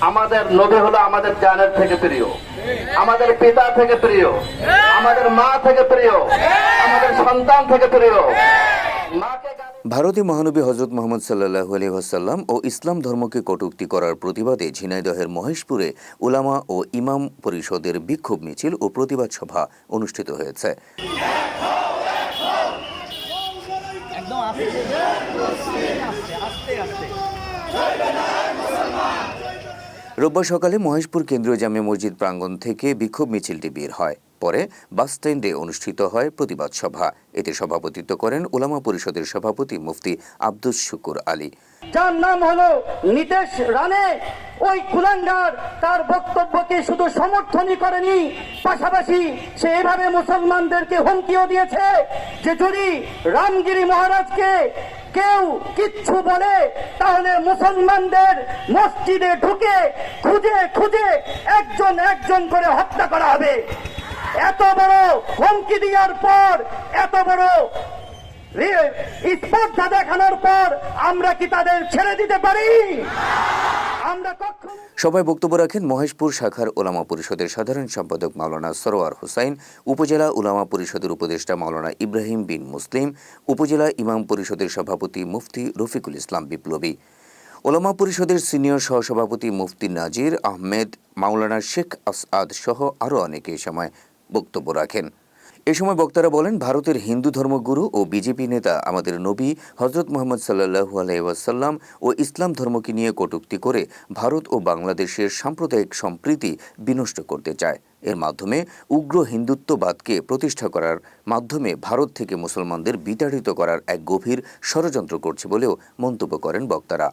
আমাদের নবী হলো আমাদের জানের থেকে প্রিয়। আমাদের পিতা থেকে প্রিয়। আমাদের মা থেকে প্রিয়। আমাদের সন্তান থেকে প্রিয়। ভারতীয় মহানবী হজরত মোহাম্মদ সাল্লাহ আলী ওয়াসাল্লাম ও ইসলাম ধর্মকে কটূক্তি করার প্রতিবাদে ঝিনাইদহের মহেশপুরে উলামা ও ইমাম পরিষদের বিক্ষোভ মিছিল ও প্রতিবাদ সভা অনুষ্ঠিত হয়েছে। একদম আস্তে আস্তে আস্তে আস্তে। রোববার সকালে মহেশপুর কেন্দ্রীয় জামে মসজিদ প্রাঙ্গণ থেকে বিক্ষোভ মিছিলটি বের হয়। পরে বাস স্ট্যান্ডে অনুষ্ঠিত হয় প্রতিবাদ সভা। এতে সভাপতিত্ব করেন ওলামা পরিষদের সভাপতি মুফতি আব্দুস শুকুর আলী। যার নাম হলো নিতেশ রানে ওই কুলাঙ্গার তার বক্তব্যকে শুধু সমর্থনই করেনি, পাশাপাশি সে এভাবে মুসলমানদেরকে হুমকিও দিয়েছে যে যদি রামগিরি মহারাজকে কেউ কিচ্ছু বলে, তাহলে মুসলমানদের মসজিদে ঢুকে খুঁজে খুঁজে একজন একজন করে হত্যা করা হবে। এত বড় হুমকি দেওয়ার পর, এত বড় স্পর্ধা দেখানোর পর আমরা কি তাদের ছেড়ে দিতে পারি? সভায় বক্তব্য রাখেন মহেশপুর শাখার ওলামা পরিষদের সাধারণ সম্পাদক মাওলানা সরোয়ার হোসাইন, উপজেলা ওলামা পরিষদের উপদেষ্টা মাওলানা ইব্রাহিম বিন মুসলিম, উপজেলা ইমাম পরিষদের সভাপতি মুফতি রফিকুল ইসলাম বিপ্লবী। ওলামা পরিষদের সিনিয়র সহসভাপতি মুফতি নাজির আহমেদ, মাওলানা শেখ আসআদ সহ আরও অনেকে সময় বক্তব্য রাখেন। এ সময় বক্তারা বলেন, ভারতের হিন্দু ধর্মগুরু ও বিজেপি নেতা আমাদের নবী হজরত মোহাম্মদ সাল্লাহু আলাইসাল্লাম ও ইসলাম ধর্মকে নিয়ে কটূক্তি করে ভারত ও বাংলাদেশের সাম্প্রদায়িক সম্প্রীতি বিনষ্ট করতে চায়। এর মাধ্যমে উগ্র হিন্দুত্ববাদকে প্রতিষ্ঠা করার মাধ্যমে ভারত থেকে মুসলমানদের বিতাড়িত করার এক গভীর ষড়যন্ত্র করছে বলেও মন্তব্য করেন বক্তারা।